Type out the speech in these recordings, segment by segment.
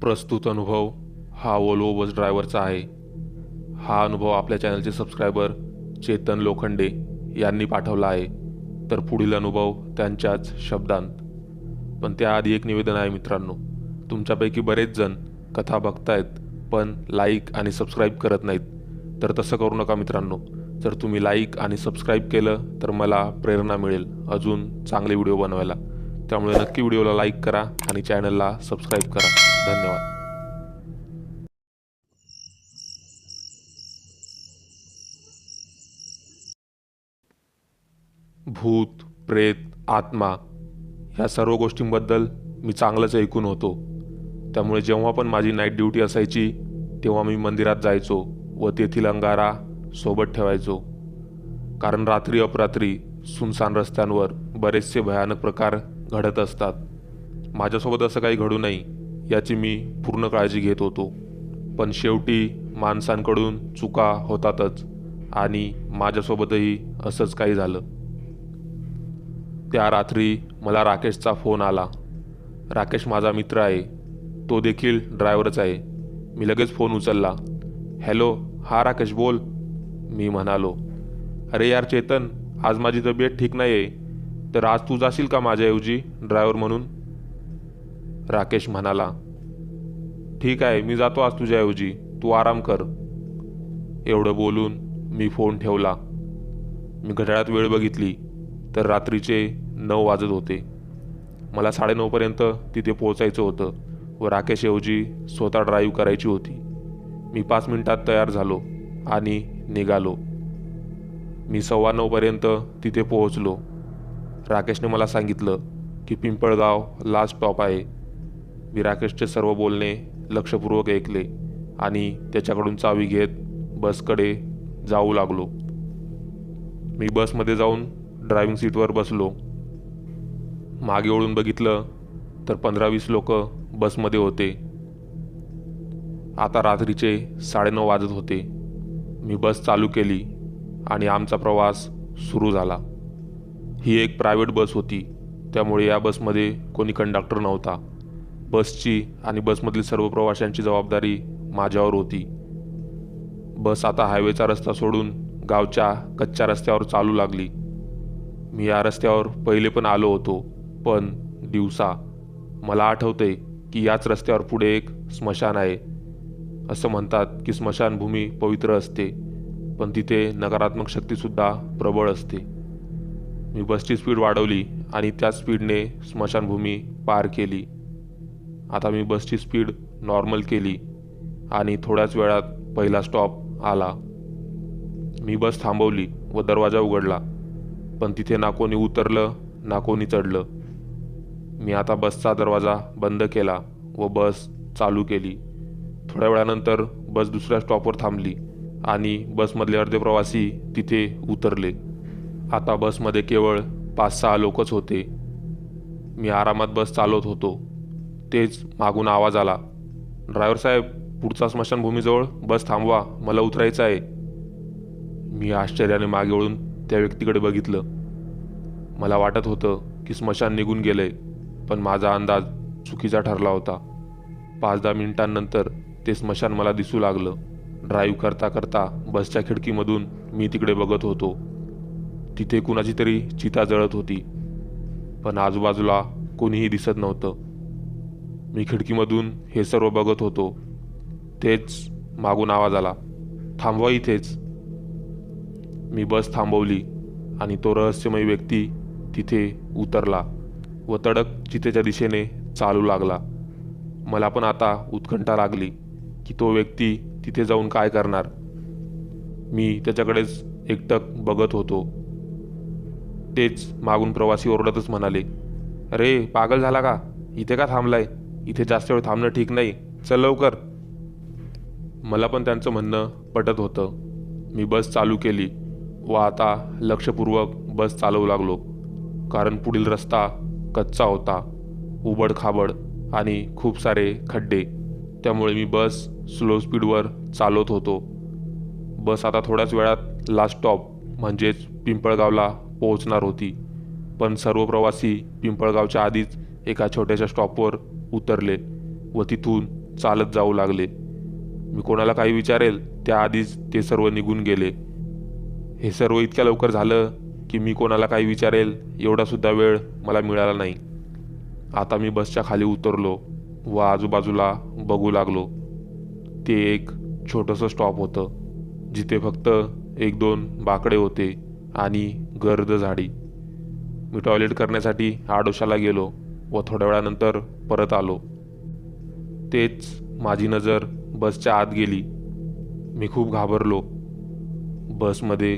प्रस्तुत अनुभव हा ओलो बस ड्रायव्हरचा आहे. हा अनुभव आपल्या चॅनलचे सबस्क्रायबर चेतन लोखंडे यांनी पाठवला आहे. तर पुढील अनुभव त्यांच्याच शब्दांत. पण त्याआधी एक निवेदन आहे मित्रांनो. तुमच्यापैकी बरेच जण कथा बघतायत पण लाईक आणि सबस्क्राईब करत नाहीत. तर तसं करू नका मित्रांनो. जर तुम्ही लाईक आणि सबस्क्राईब केलं तर मला प्रेरणा मिळेल अजून चांगले व्हिडिओ बनवायला. त्यामुळे नक्की व्हिडिओला लाईक करा आणि चॅनलला सबस्क्राईब करा. धन्यवाद. भूत प्रेत आत्मा ह्या सर्व गोष्टींबद्दल मी चांगलंच ऐकून होतो. त्यामुळे जेव्हा पण माझी नाईट ड्युटी असायची तेव्हा मी मंदिरात जायचो व तेथील अंगारा सोबत ठेवायचो. कारण रात्री अपरात्री सुनसान रस्त्यांवर बरेचसे भयानक प्रकार घडत असतात. माझ्यासोबत असं काही घडू नये. याची मी पूर्ण काळजी घेत होतो. पण शेवटी माणसांकडून चुका होतातच आणि माझ्यासोबतही असंच काही झालं. त्या रात्री मला राकेशचा फोन आला. राकेश माझा मित्र आहे. तो देखील ड्रायव्हरच आहे. मी लगेच फोन उचलला. हॅलो हा राकेश बोल. मी म्हणालो अरे यार चेतन आज माझी तब्येत ठीक नाही आहे तर आज तू जाशील का माझ्याऐवजी ड्रायव्हर म्हणून? राकेश म्हणाला ठीक आहे मी जातो आज तुझ्याऐवजी तू आराम कर. एवढं बोलून मी फोन ठेवला. मी घड्याळात वेळ बघितली तर रात्रीचे नऊ वाजत होते. मला साडेनऊपर्यंत तिथे पोहोचायचं होतं व राकेशऐवजी स्वतः ड्राईव्ह करायची होती. मी पाच मिनिटात तयार झालो आणि निघालो. मी सव्वा नऊपर्यंत तिथे पोहोचलो. राकेशने मला सांगितलं की पिंपळगाव लास्ट स्टॉप आहे. मी राकेशचे सर्व बोलणे लक्षपूर्वक ऐकले आणि त्याच्याकडून चावी घेत बसकडे जाऊ लागलो. मी बसमध्ये जाऊन ड्रायव्हिंग सीटवर बसलो. मागे ओळून बघितलं तर पंधरा वीस लोक बसमध्ये होते. आता रात्रीचे साडेनऊ वाजत होते. मी बस चालू केली आणि आमचा प्रवास सुरू झाला. ही एक प्रायव्हेट बस होती. त्यामुळे या बसमध्ये कोणी कंडक्टर नव्हता. बसची आणि बसमधील सर्व प्रवाशांची जबाबदारी माझ्यावर होती. बस आता हायवेचा रस्ता सोडून गावच्या कच्च्या रस्त्यावर चालू लागली. मी या रस्त्यावर पहिले पण आलो होतो पण दिवसा मला आठवते की याच रस्त्यावर पुढे एक स्मशान आहे. असं म्हणतात की स्मशानभूमी पवित्र असते पण तिथे नकारात्मक शक्तीसुद्धा प्रबळ असते. मी बसची स्पीड वाढवली आणि त्याच स्पीडने स्मशानभूमी पार केली. आता मी बसची स्पीड नॉर्मल केली आणि थोड्याच वेळात पहिला स्टॉप आला. मी बस थांबवली व दरवाजा उघडला पण तिथे ना कोणी उतरलं ना कोणी चढलं. मी आता बसचा दरवाजा बंद केला व बस चालू केली. थोड्या वेळानंतर बस दुसऱ्या स्टॉपवर थांबली आणि बसमधले अर्धे प्रवासी तिथे उतरले. आता बसमध्ये केवळ पाच सहा लोकच होते. मी आरामात बस चालवत होतो. तेच मागून आवाज आला. ड्रायव्हर साहेब पुढचा स्मशानभूमीजवळ बस थांबवा मला उतरायचं आहे. मी आश्चर्याने मागे वळून त्या व्यक्तीकडे बघितलं. मला वाटत होतं की स्मशान निघून गेलंय पण माझा अंदाज चुकीचा ठरला होता. पाच दहा मिनिटांनंतर ते स्मशान मला दिसू लागलं. ड्राईव्ह करता करता बसच्या खिडकीमधून मी तिकडे बघत होतो. तिथे कुणाची तरी चिता जळत होती. पण आजूबाजूला कोणीही दिसत नव्हतं. मी खिडकीमधून हे सर्व बघत होतो. तेच मागून आवाज आला. थांबवा इथेच. मी बस थांबवली आणि तो रहस्यमय व्यक्ती तिथे उतरला व तडक चितेच्या दिशेने चालू लागला. मला पण आता उत्कंठा लागली की तो व्यक्ती तिथे जाऊन काय करणार. मी त्याच्याकडेच एकटक बघत होतो. तेच मागून प्रवासी ओरडतच म्हणाले अरे पागल झाला का? इथे का थांबलाय? इथे जास्त वेळ थांबणं ठीक नाही. चल लवकर. मला पण त्यांचं म्हणणं पटत होतं. मी बस चालू केली व आता लक्षपूर्वक बस चालवू लागलो. कारण पुढील रस्ता कच्चा होता. उबड खाबड आणि खूप सारे खड्डे. त्यामुळे मी बस स्लो स्पीडवर चालवत होतो. बस आता थोड्याच वेळात लास्ट स्टॉप म्हणजेच पिंपळगावला पोहोचणार होती. पण सर्व प्रवासी पिंपळगावच्या आधीच एका छोट्याशा स्टॉपवर उतरले व तिथून चालत जाऊ लागले. मी कोणाला काही विचारेल त्याआधीच ते सर्व निघून गेले. हे सर्व इतक्या लवकर झालं की मी कोणाला काही विचारेल एवढासुद्धा वेळ मला मिळाला नाही. आता मी बसच्या खाली उतरलो व आजूबाजूला बघू लागलो. ते एक छोटंसं स्टॉप होतं जिथे फक्त एक दोन बाकडे होते आणि गर्द झाडी. मी टॉयलेट करण्यासाठी आडोशाला गेलो. व थोड्या वेळानंतर परत आलो. तेच माझी नजर बसच्या आत गेली. मी खूप घाबरलो. बसमध्ये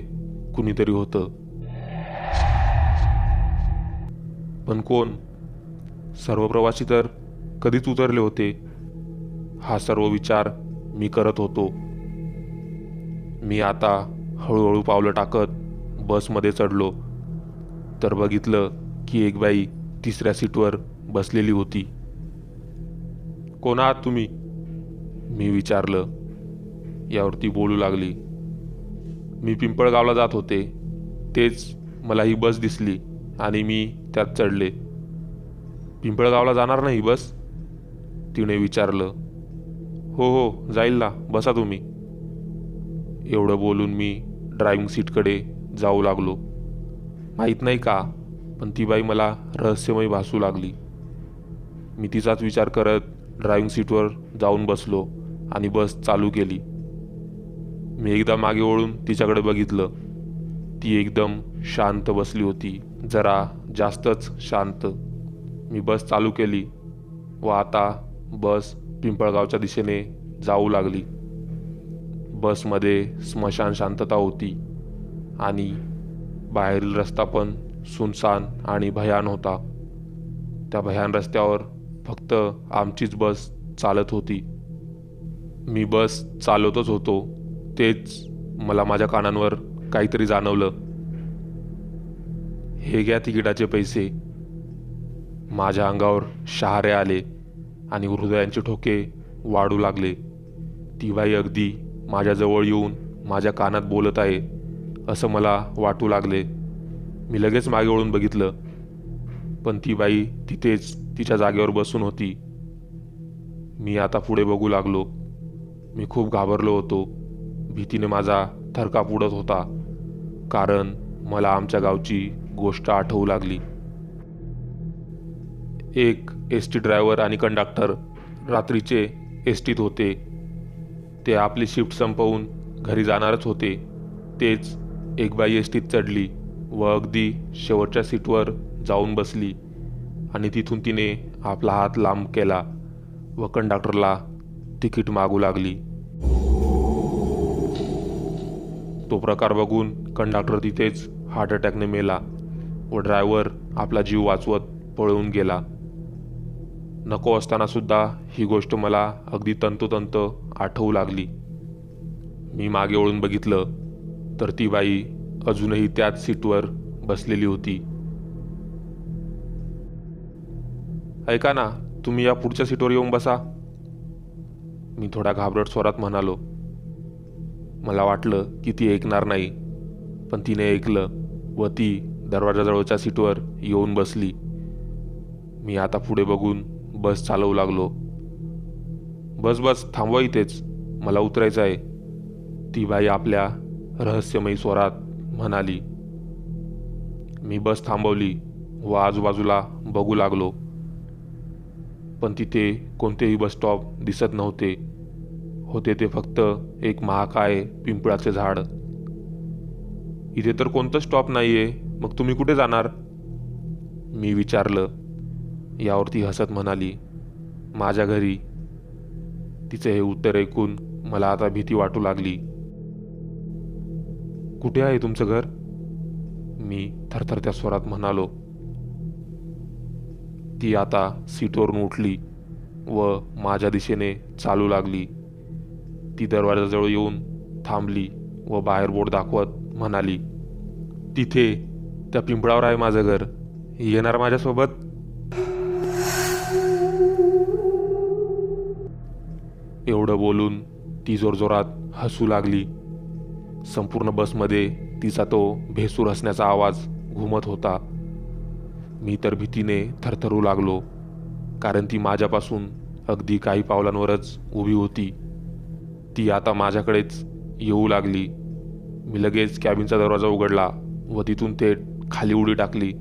कुणीतरी होतं. पण कोण? सर्व प्रवासी तर कधीच उतरले होते. हा सर्व विचार मी करत होतो. मी आता हळूहळू पावलं टाकत बसमध्ये चढलो. तर बघितलं की एक बाई तिसऱ्या सीटवर बसलेली होती. कोण आहात तुम्ही? मी विचारलं. यावरती बोलू लागली. मी पिंपळगावला जात होते. तेच मला ही बस दिसली आणि मी त्यात चढले. पिंपळगावला जाणार नाही ही बस? तिने विचारलं. हो हो जाईल ना बसा तुम्ही. एवढं बोलून मी ड्रायव्हिंग सीटकडे जाऊ लागलो. माहीत नाही का पण ती बाई मला रहस्यमय भासू लागली. मी तिचाच विचार करत ड्रायव्हिंग सीटवर जाऊन बसलो आणि बस चालू केली. मी एकदा मागे वळून तिच्याकडे बघितलं. ती एकदम शांत बसली होती. जरा जास्तच शांत. मी बस चालू केली व आता बस पिंपळगावच्या दिशेने जाऊ लागली. बसमध्ये स्मशान शांतता होती आणि बाहेरील रस्ता पण सुनसान आणि भयान होता. त्या भयान रस्त्यावर फक्त आमचीच बस चालत होती. मी बस चालवतच होतो तेच मला माझ्या कानांवर काहीतरी जाणवलं. हे घ्या तिकिटाचे पैसे. माझ्या अंगावर शहारे आले आणि हृदयांचे ठोके वाढू लागले. ती बाई अगदी माझ्याजवळ येऊन माझ्या कानात बोलत आहे असं मला वाटू लागले. मी लगेच मागे वळून बघितलं. पण ती बाई तिथेच तिच्या जागेवर बसून होती. मी आता पुढे बघू लागलो. मी खूप घाबरलो होतो. भीतीने माझा थरकाप उडत होता. कारण मला आमच्या गावची गोष्ट आठवू लागली. एक एस टी ड्रायव्हर आणि कंडक्टर रात्रीचे एस टीत होते. ते आपली शिफ्ट संपवून घरी जाणारच होते. तेच एक बाई एस टीत चढली. व अगदी शेवटच्या सीटवर जाऊन बसली आणि तिथून तिने आपला हात लांब केला व कंडक्टरला तिकीट मागू लागली. तो प्रकार बघून कंडक्टर तिथेच हार्ट अटॅकने मेला व ड्रायव्हर आपला जीव वाचवत पळून गेला. नको असतानासुद्धा ही गोष्ट मला अगदी तंतोतंत आठवू लागली. मी मागे वळून बघितलं तर ती बाई अजूनही त्याच सीटवर बसलेली होती. ऐका ना तुम्ही या पुढच्या सीटवर येऊन बसा. मी थोड्या घाबरट स्वरात म्हणालो मला वाटलं की ती ऐकणार नाही. पण तिने ऐकलं व ती दरवाजाजवळच्या सीटवर येऊन बसली. मी आता पुढे बघून बस चालवू लागलो. बस बस थांबवा इथेच. मला उतरायचं आहे. ती बाई आपल्या रहस्यमयी स्वरात म्हणाली मी बस थांबवली व आजूबाजूला बघू लागलो. पण तिथे कोणतेही बस स्टॉप दिसत नव्हते. होते ते फक्त एक महाकाय पिंपळाचे झाड. इथे तर कोणतं स्टॉप नाही आहे मग तुम्ही कुठे जाणार? मी विचारलं. यावरती हसत म्हणाली माझ्या घरी. तिचं हे उत्तर ऐकून मला आता भीती वाटू लागली. कुठे आहे तुमचं घर? मी थरथरत्या स्वरात म्हणालो. ती आता सीटवरून उठली व माझ्या दिशेने चालू लागली. ती दरवाजाजवळ येऊन थांबली व बाहेर बोर्ड दाखवत म्हणाली तिथे त्या पिंपळावर आहे माझं घर. येणार माझ्यासोबत? एवढं बोलून ती जोरजोरात हसू लागली. संपूर्ण बसमध्ये तिचा तो भेसूर हसण्याचा आवाज घुमत होता. मी तर भीतीने थरथरू लागलो कारण ती माझ्यापासून अगदी काही पावलांवरच उभी होती. ती आता माझ्याकडेच येऊ लागली. मी लगेच कॅबिनचा दरवाजा उघडला व तिथून थेट खाली उडी टाकली.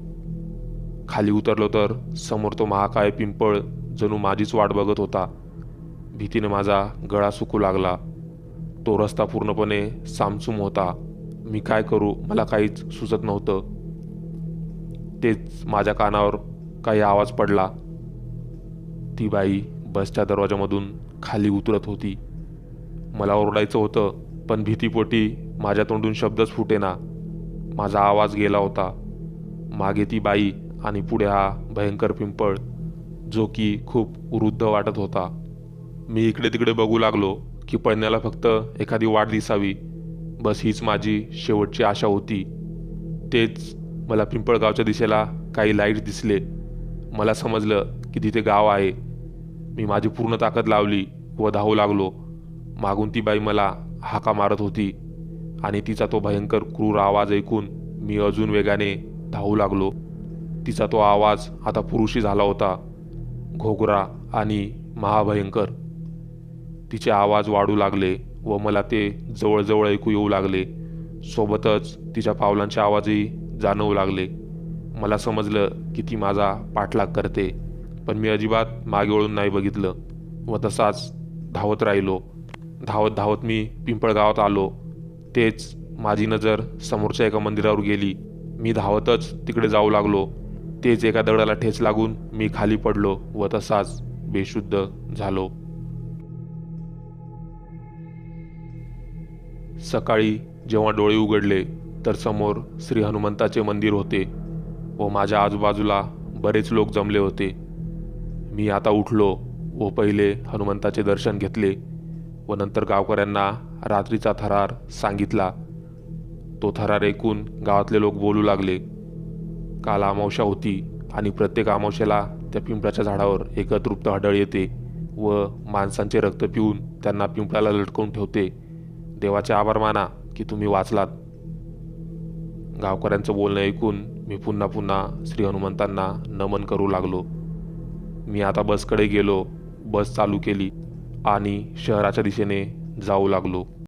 खाली उतरलो तर समोर तो महाकाय पिंपळ जणू माझीच वाट बघत होता. भीतीने माझा गळा सुकू लागला. तो रस्ता पूर्णपणे सामसूम होता. मी काय करू? मला काहीच सुचत नव्हतं. तेच माझ्या कानावर काही आवाज पडला. ती बाई बसच्या दरवाजामधून खाली उतरत होती. मला ओरडायचं होतं पण भीतीपोटी माझ्या तोंडून शब्दच फुटेना. माझा आवाज गेला होता. मागे ती बाई आणि पुढे हा भयंकर पिंपळ जो की खूप वृद्ध वाटत होता. मी इकडे तिकडे बघू लागलो. की पळण्याला फक्त एखादी वाट दिसावी बस हीच माझी शेवटची आशा होती. तेच मला पिंपळगावच्या दिशेला काही लाइट दिसले. मला समजलं की तिथे गाव आहे. मी माझी पूर्ण ताकद लावली व धावू लागलो. मागून ती बाई मला हाका मारत होती आणि तिचा तो भयंकर क्रूर आवाज ऐकून मी अजून वेगाने धावू लागलो. तिचा तो आवाज आता पुरुषी झाला होता. घोगरा आणि महाभयंकर. तिचे आवाज वाढू लागले व मला ते जवळजवळ ऐकू येऊ लागले. सोबतच तिच्या पावलांचे आवाजही जाणवू लागले. मला समजलं की ती माझा पाठलाग करते पण मी अजिबात मागे वळून नाही बघितलं व तसाच धावत राहिलो. धावत धावत मी पिंपळगावात आलो. तेच माझी नजर समोरच्या एका मंदिरावर गेली. मी धावतच तिकडे जाऊ लागलो. तेच एका दगडाला ठेच लागून मी खाली पडलो व तसाच बेशुद्ध झालो. सकाळी जेव्हा डोळे उघडले तर समोर श्री हनुमंताचे मंदिर होते व माझ्या आजूबाजूला बरेच लोक जमले होते. मी आता उठलो व पहिले हनुमंताचे दर्शन घेतले व नंतर गावकऱ्यांना रात्रीचा थरार सांगितला. तो थरार ऐकून गावातले लोक बोलू लागले. काल अमावश्या होती आणि प्रत्येक अमावश्याला त्या पिंपळाच्या झाडावर एक हडळ येते व माणसांचे रक्त पिऊन त्यांना पिंपळाला लटकवून ठेवते. देवाचे आभार माना की तुम्ही वाचलात. गावकऱ्यांचं बोलणं ऐकून मी पुन्हा पुन्हा श्री हनुमंतांना नमन करू लागलो. मी आता बसकडे गेलो बस चालू केली आणि शहराच्या दिशेने जाऊ लागलो.